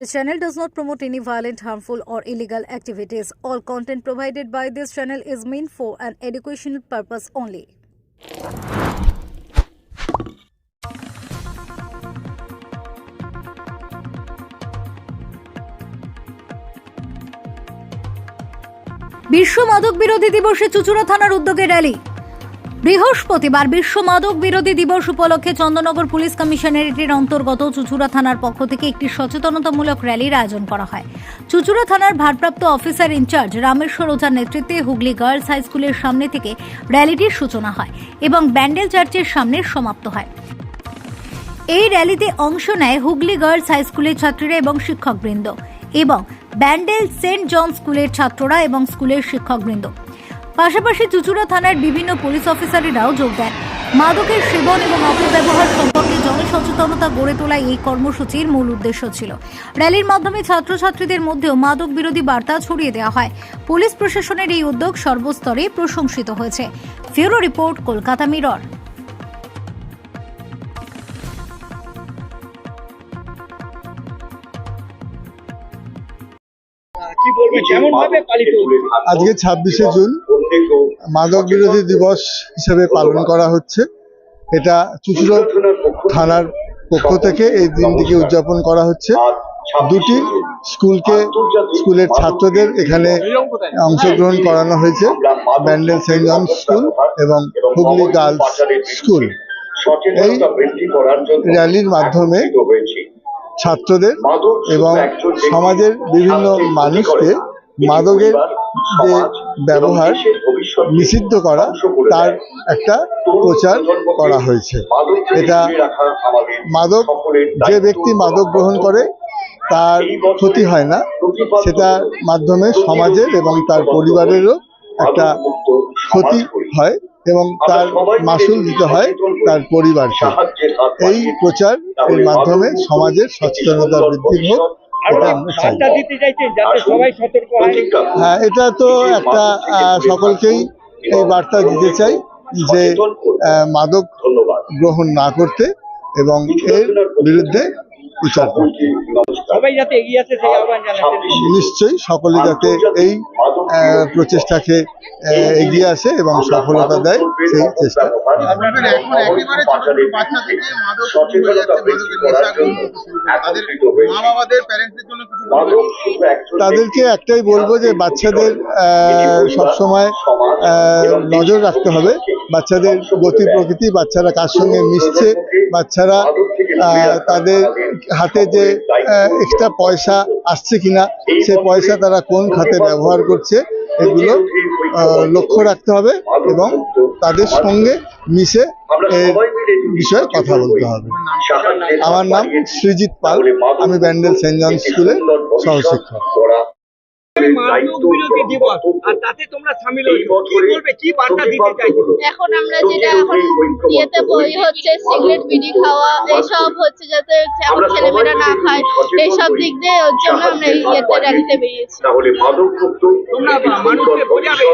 The channel does not promote any violent, harmful, or illegal activities. All content provided by this channel is meant for an educational purpose only. বিশ্ব মাদক বিরোধী দিবসে চুচুড়া থানার উদ্যোগে rally বৃহস্পতিবার বিশ্ব মাদক বিরোধী দিবস উপলক্ষে চন্দননগর পুলিশ কমিশনারেটের অন্তর্গত চুচুড়া থানার পক্ষ থেকে একটি সচেতনতামূলক র্যালির আয়োজন করা হয়। চুচুড়া থানার ভারপ্রাপ্ত অফিসার ইনচার্জ রামেশ্বর ওঝার নেতৃত্বে হুগলি গার্লস হাই স্কুলের সামনে থেকে র্যালিটির সূচনা হয় এবং ব্যান্ডেল চার্চের সামনে সমাপ্ত হয়। এই র্যালিতে অংশ নেয় হুগলি গার্লস হাই স্কুলের ছাত্রীরা এবং শিক্ষকবৃন্দ এবং ব্যান্ডেল সেন্ট জন স্কুলের ছাত্ররা এবং স্কুলের শিক্ষকবৃন্দ। পাশাপাশি চুচুড়া থানার বিভিন্ন পুলিশ অফিসারেরাও যোগ দেন। মাদকের সেবন এবং অপব্যবহার সম্পর্কে জনসচেতনতা গড়ে তোলা এই কর্মসূচির মূল উদ্দেশ্য ছিল। র্যালির মাধ্যমে ছাত্রছাত্রীদের মধ্যেও মাদক বিরোধী বার্তা ছড়িয়ে দেওয়া হয়। পুলিশ প্রশাসনের এই উদ্যোগ সর্বস্তরে প্রশংসিত হয়েছে। ফিউরো রিপোর্ট, কলকাতা মিরর। কি বলবেন কেমন ভাবে পালিত আজকে ছাব্বিশে জুন মাদক বিরোধী দিবস হিসেবে পালন করা হচ্ছে। এটা চুচুড়ো থানার পক্ষ থেকে এই দিনটিকে উদযাপন করা হচ্ছে। দুটি স্কুলকে স্কুলের ছাত্রদের এখানে অংশগ্রহণ করানো হয়েছে। ব্যান্ডেল সেন্ট জন স্কুল এবং হুগলি গার্লস স্কুল। এই র্যালির মাধ্যমে ছাত্রদের এবং সমাজের বিভিন্ন মানুষকে মাদকের যে ব্যবহার নিষিদ্ধ করা তার একটা প্রচার করা হয়েছে। এটা মাদক যে ব্যক্তি মাদক গ্রহণ করে তার ক্ষতি হয় না। সেটার মাধ্যমে সমাজের এবং তার পরিবারেরও একটা ক্ষতি হয়। এবং তার মাসুল দিতে হয় তার পরিবারকে। এই প্রচার এর মাধ্যমে সমাজের সচেতনতা বৃদ্ধি হোক এটা আমরা চাই। বার্তা দিতে চাইছেন যাতে সবাই সতর্ক হয়। হ্যাঁ এটা তো একটা আহ, সকলকেই এই বার্তা দিতে চাই যে আহ, মাদক গ্রহণ না করতে এবং এর বিরুদ্ধে প্রচার সবাই যাতে এগিয়ে আসে সেই আহ্বান জানাচ্ছেন। নিশ্চয়ই সকলে যাতে এই আহ, প্রচেষ্টাকে এগিয়ে আসে এবং সফলতা দেয় সেই চেষ্টা? তাদেরকে একটাই বলব যে বাচ্চাদের আহ, সবসময় আহ, নজর রাখতে হবে। বাচ্চাদের গতি প্রকৃতি বাচ্চারা কার সঙ্গে মিশছে বাচ্চারা আহ, তাদের হাতে যে এক্সট্রা পয়সা আসছে কিনা সে পয়সা তারা কোন খাতে ব্যবহার করছে, এগুলো লক্ষ্য রাখতে হবে এবং তাদের সঙ্গে মিশে বিষয়ে কথা বলতে হবে। আমার নাম সৃজিত পাল, আমি ব্যান্ডেল সেন্ট জন স্কুলের সহশিক্ষক। এখন আমরা যেটা এখন ইয়েতে বই হচ্ছে সিগারেট বিড়ি খাওয়া এইসব হচ্ছে যাতে এখন ছেলেমেয়েরা না খায়। এইসব দিক দিয়ে ওর জন্য আমরা ইয়েতে র্যালিতে বেরিয়েছি। তোমরা মানুষকে বোঝাবে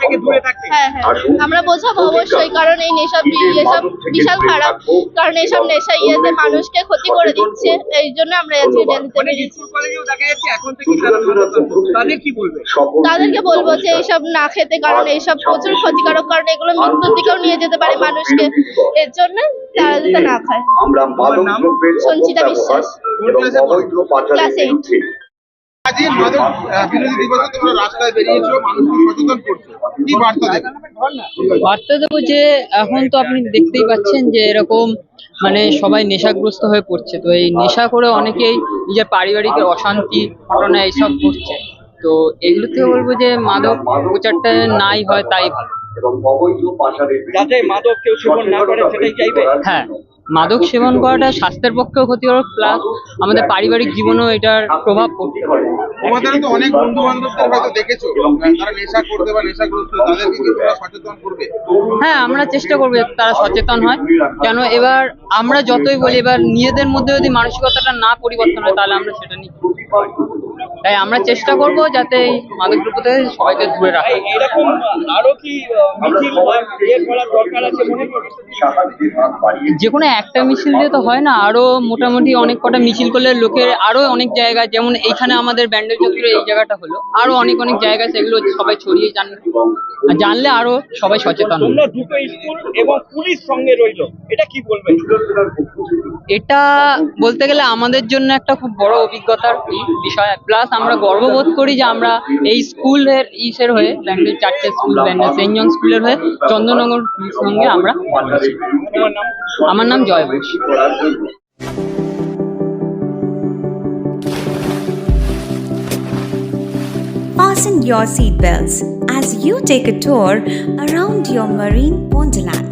থেকে দূরে থাকতে। হ্যাঁ হ্যাঁ। আমরা বোঝাবো অবশ্যই কারণ এই নেশা এসব বিশাল খারাপ। কারণ এইসব নেশা ইয়েতে মানুষকে ক্ষতি করে দিচ্ছে। এই জন্য আমরা আজকে বেরিয়েছি। এখন থেকে তাদেরকে বলব যে এইসব না খেতে কারণ এইসব প্রচুর ক্ষতিকারক কারণ এগুলো মৃত্যুর দিকেও নিয়ে যেতে পারে মানুষকে। এর জন্য তারা যাতে না খায়। সঞ্চিতা বিশ্বাস। ক্লাস। এইট। আজকে মাদক বিরোধী দিবসে তোমরা রাস্তায় বেরিয়েছো মানুষকে সচেতন করছ। কি বার্তা দেবে? বার্তা দেবো যে এখন তো আপনি দেখতেই পাচ্ছেন যে এরকম মানে সবাই নেশাগ্রস্ত হয়ে পড়ছে। তো এই নেশা করে অনেকেই নিজের পারিবারিক অশান্তি ঘটনা এইসব করছে তো এগুলো থেকে বলব যে মাদক প্রচারটা নাই হয় তাই ভালো। এবং অবৈধ পাচারের বিরুদ্ধে যাতে মাদক কেউ সেবন না করে সেটাই চাইবে? হ্যাঁ। মাদক সেবন করাটা স্বাস্থ্যের পক্ষেও ক্ষতিকারক প্লাস আমাদের পারিবারিক জীবনেও এটার প্রভাব পড়তে পারে তোমাদের তো অনেক বন্ধু বান্ধবদের হয়তো দেখেছ তারা নেশা করতে বা নেশাগ্রস্ত তাদেরকে কি তোমরা সচেতন করবে? হ্যাঁ আমরা চেষ্টা করব যাতে তারা সচেতন হয়। কেন এবার আমরা যতই বলি এবার নিজেদের মধ্যে যদি মানসিকতাটা না পরিবর্তন হয় তাহলে আমরা সেটা নিয়ে তাই আমরা চেষ্টা করব যাতে এই মাদকদ্রব্য থেকে সবাইকে দূরে রাখা। এরকম আরও কি ইয়ে মনে যে কোনো একটা মিছিল দিয়ে তো হয় না আরও মোটামুটি অনেক কটা মিছিল করলে লোকের আরও অনেক জায়গা যেমন এইখানে আমাদের ব্যান্ডেল চত্বরে এই জায়গাটা হলো আরও অনেক অনেক জায়গা সেগুলো সবাই ছড়িয়ে আর জানলে আরও সবাই সচেতন তোমরা দুটো স্কুল এবং পুলিশ সঙ্গে রইল এটা কি বলবেন এটা বলতে গেলে আমাদের জন্য একটা খুব বড় অভিজ্ঞতার বিষয় প্লাস আমরা গর্ববোধ করি যে আমরা এই স্কুলের ইসের হয়ে ব্যান্ডেল চারটে স্কুল ব্যান্ডেল সেন্ট জন স্কুলের হয়ে চন্দননগর পুলিশ সঙ্গে আমরা আমার নাম জয় Ghosh Fasten your seatbelts as you take a tour around your marine wonderland.